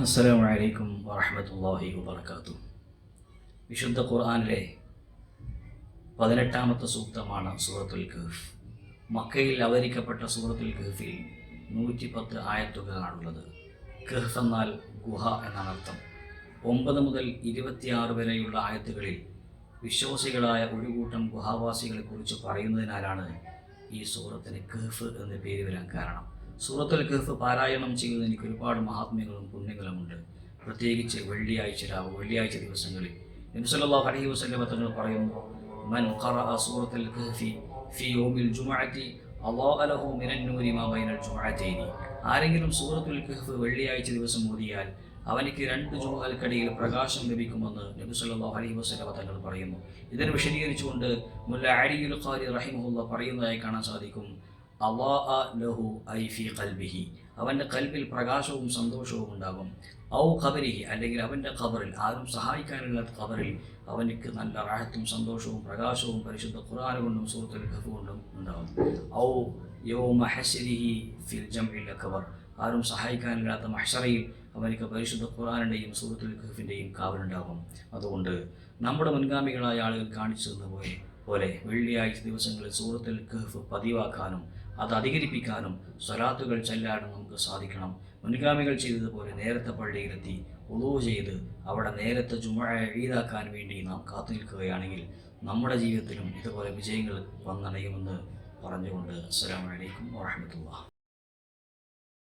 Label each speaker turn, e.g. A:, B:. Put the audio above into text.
A: അസ്സലാമു അലൈക്കും വറഹ്മത്തുള്ളാഹി വബറകാതുഹു. വിശുദ്ധ ഖുർആാനിലെ പതിനെട്ടാമത്തെ സൂക്തമാണ് സൂറത്തുൽ കഹ്ഫ് മക്കയിൽ അവതരിക്കപ്പെട്ട സൂറത്തുൽ കഹ്ഫിൽ നൂറ്റി പത്ത് ആയത്തുകളാണുള്ളത്. കഹ്ഫ് എന്നാൽ ഗുഹ എന്നാണ് അർത്ഥം. ഒമ്പത് മുതൽ ഇരുപത്തിയാറ് വരെയുള്ള ആയത്തുകളിൽ വിശ്വാസികളായ ഒരു കൂട്ടം ഗുഹാവാസികളെക്കുറിച്ച് പറയുന്നതിനാലാണ് ഈ സൂറത്തിന് കഹ്ഫ് എന്ന് പേര് വരാൻ കാരണം. സൂറത്തുൽ കഹ്ഫ് പാരായണം ചെയ്യുന്നതിന് എനിക്ക് ഒരുപാട് മഹാത്മ്യങ്ങളും പുണ്യങ്ങളുമുണ്ട്. പ്രത്യേകിച്ച് വെള്ളിയാഴ്ച രാവ് വെള്ളിയാഴ്ച ദിവസങ്ങളിൽ. നബിസല്ലാഹു അലൈഹി വസല്ലം തങ്ങൾ പറയുന്നു മൻ സൂറത്തുൽ കിർഫി ഫി യൗമിൽ ജുമാഅത്തി അല്ലാഹു അലഹു മിനൻ നൂരി മാ ബൈനൽ ആരെങ്കിലും സൂറത്തുൽ കഹ്ഫ് വെള്ളിയാഴ്ച ദിവസം ഓതിയാൽ അവനിക്ക് രണ്ട് ജുമുകൾക്കിടയിൽ പ്രകാശം ലഭിക്കുമെന്ന് നബി സല്ലല്ലാഹു അലൈഹി വസല്ലമ തങ്ങൾ പറയുന്നു. ഇതിനെ വിശദീകരിച്ചുകൊണ്ട് മുല്ല അലിയുൽ ഖാരി റഹിമുല്ല പറയുന്നതായി കാണാൻ സാധിക്കും. അള്ളാ ലഹു ഐ ഫി കൽബിഹി അവന്റെ കൽബിൽ പ്രകാശവും സന്തോഷവും ഉണ്ടാകും. ഔ ഖബരിഹി അല്ലെങ്കിൽ അവന്റെ ഖബറിൽ ആരും സഹായിക്കാനില്ലാത്ത ഖബറിൽ അവനിക്ക് നല്ല റാഹത്തും സന്തോഷവും പ്രകാശവും പരിശുദ്ധ ഖുർആൻ കൊണ്ടും സുഹൃത്തുൽ ഖഫ് കൊണ്ടും ഉണ്ടാകും. ഔ യൗമ ഹസ്രിഹി ഫിൽ ജംഇൽ ഖബർ ആരും സഹായിക്കാനില്ലാത്ത മഹ്ഷറയിൽ അവനിക്ക് പരിശുദ്ധ ഖുറാനിന്റെയും സൂറത്തുൽ ഖഫിന്റെയും കാവലുണ്ടാകും. അതുകൊണ്ട് നമ്മുടെ മുൻഗാമികളായ ആളുകൾ കാണിച്ചു തന്ന പോലെ വെള്ളിയാഴ്ച ദിവസങ്ങളിൽ സൂറത്തുൽ കഹ്ഫ് പതിവാക്കാനും അത് അധികരിപ്പിക്കാനും സ്വലാത്തുകൾ ചെല്ലാനും നമുക്ക് സാധിക്കണം. മുൻഗാമികൾ ചെയ്തതുപോലെ നേരത്തെ പള്ളിയിലെത്തി ഉളവ് ചെയ്ത് അവിടെ നേരത്തെ ജുമ ഈടാക്കാൻ വേണ്ടി നാം കാത്തു നിൽക്കുകയാണെങ്കിൽ നമ്മുടെ ജീവിതത്തിലും ഇതുപോലെ വിജയങ്ങൾ വന്നണയുമെന്ന് പറഞ്ഞുകൊണ്ട് അസ്സലാമലൈക്കും വാഹമത്തുള്ള